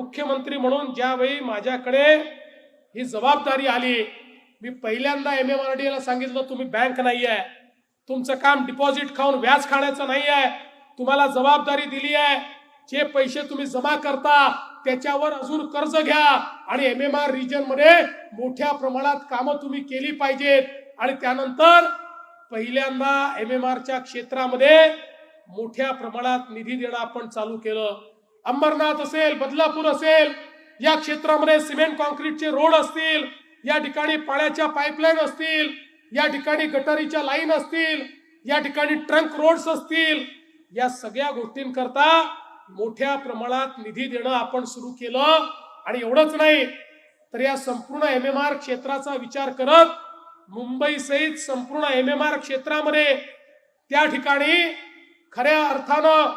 मुख्यमंत्री म्हणून ज्यावेळी माझ्याकडे ही जबाबदारी आली मी पहिल्यांदा एम एम आर डी ला सांगितलं तुम्ही बँक नाही आहे तुमचं काम डिपॉझिट खाऊन व्याज खाण्याचं नाही आहे तुम्हाला जबाबदारी दिली आहे. जे पैसे तुम्ही जमा करता त्याच्यावर अजून कर्ज घ्या. आणि एम एम आर रिजनमध्ये मोठ्या प्रमाणात कामं तुम्ही केली पाहिजेत. आणि त्यानंतर पहिल्यांदा एम एम आरच्या क्षेत्रामध्ये मोठ्या प्रमाणात निधी देणं आपण चालू केलं. अंबरनाथ असेल बदलापूर असेल या क्षेत्रामध्ये सिमेंट कॉन्क्रीटचे रोड असतील या ठिकाणी पाण्याच्या पाईपलाईन असतील या ठिकाणी गटारीच्या लाईन असतील या ठिकाणी ट्रंक रोड्स असतील या सगळ्या गोष्टींकरता मोठ्या प्रमाणात निधी देणं आपण सुरू केलं. आणि एवढंच नाही तर या संपूर्ण एम एम आर क्षेत्राचा विचार करत मुंबई सहित संपूर्ण एम एम आर क्षेत्रामध्ये त्या ठिकाणी खऱ्या अर्थानं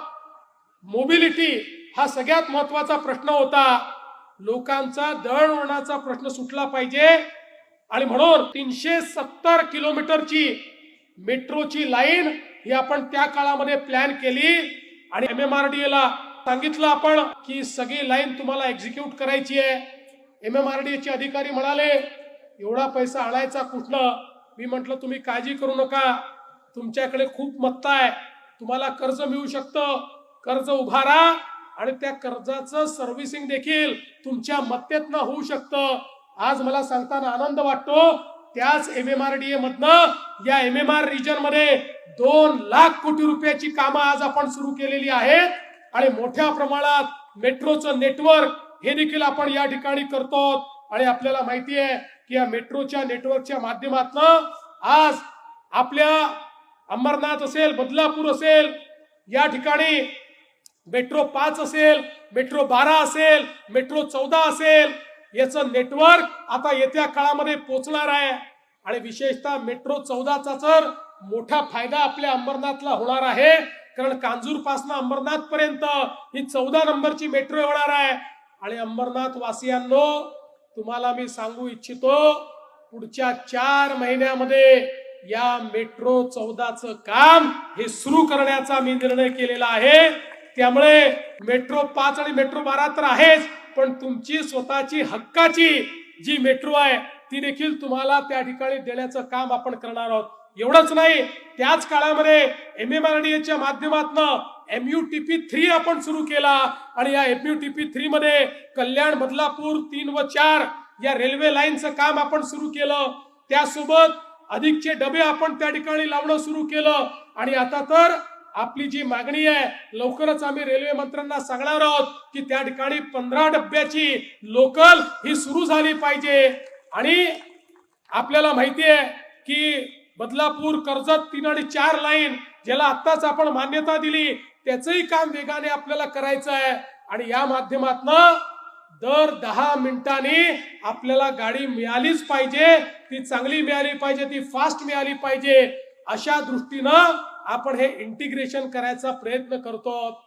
मोबिलिटी हा सगळ्यात महत्त्वाचा प्रश्न होता. लोकांचा दळणवळणाचा प्रश्न सुटला पाहिजे. आणि म्हणून तीनशे सत्तर किलोमीटरची मेट्रोची लाईन ही आपण त्या काळामध्ये प्लॅन केली. आणि एम एम आर डी एला सांगितलं आपण की सगळी लाईन तुम्हाला एक्झिक्यूट करायची आहे. एम एम आर डी एचे अधिकारी म्हणाले एवढा पैसा आणायचा कुठनं? मी म्हटलं तुम्ही काळजी करू नका. तुमच्याकडे खूप मत्ता आहे. तुम्हाला कर्ज मिळू शकतं. कर्ज उभारा. आणि त्या कर्जाचं सर्व्हिसिंग देखील तुमच्या मत्तेतनं होऊ शकतं. आज मला सांगताना आनंद वाटतो त्याच M M R D A मधनं या एम एम आर रिजनमध्ये दोन लाख कोटी रुपयाची कामं आज आपण सुरू केलेली आहेत आणि मोठ्या प्रमाणात मेट्रोचं नेटवर्क हे देखील आपण या ठिकाणी करतो आणि आपल्याला माहिती आहे की या मेट्रोच्या नेटवर्कच्या माध्यमातून आज आपल्या अंबरनाथ असेल बदलापूर असेल या ठिकाणी मेट्रो पाच असेल मेट्रो बारा असेल मेट्रो चौदा असेल याचं नेटवर्क आता येत्या काळामध्ये पोचणार आहे. आणि विशेषतः मेट्रो चौदाचा तर मोठा फायदा आपल्या अंबरनाथला होणार आहे. कारण कांजूरपासून अंबरनाथ पर्यंत ही चौदा नंबरची मेट्रो होणार आहे. आणि अंबरनाथ वासियांनो तुम्हाला मी सांगू इच्छितो पुढच्या चार महिन्यामध्ये या मेट्रो चौदाचं काम हे सुरू करण्याचा मी निर्णय केलेला आहे. त्यामुळे मेट्रो पाच आणि मेट्रो बारा तर आहेच पण तुमची स्वतःची हक्काची जी मेट्रो आहे ती देखील तुम्हाला त्या ठिकाणी देण्याचं काम आपण करणार आहोत. एवढंच नाही त्याच काळामध्ये एम एम आर डी एच्या माध्यमातून M U T P three आपण सुरू केला आणि या M U T P three मध्ये कल्याण बदलापूर तीन व चार या रेल्वे लाईनचं काम आपण सुरू केलं. त्यासोबत अधिकचे डबे आपण त्या ठिकाणी लावणं सुरू केलं. आणि आता तर आपली जी मागणी आहे लवकरच आम्ही रेल्वे मंत्र्यांना सांगणार आहोत की त्या ठिकाणी पंधरा डब्याची लोकल ही सुरू झाली पाहिजे. आणि आपल्याला माहिती आहे की बदलापूर कर्जत तीन आणि चार लाईन ज्याला आत्ताच आपण मान्यता दिली त्याचंही काम वेगाने आपल्याला करायचं आहे. आणि या माध्यमातनं दर दहा मिनिटांनी आपल्याला गाडी मिळालीच पाहिजे ती चांगली मिळाली पाहिजे ती फास्ट मिळाली पाहिजे अशा दृष्टीनं आपण हे इंटिग्रेशन करायचा प्रयत्न करतो.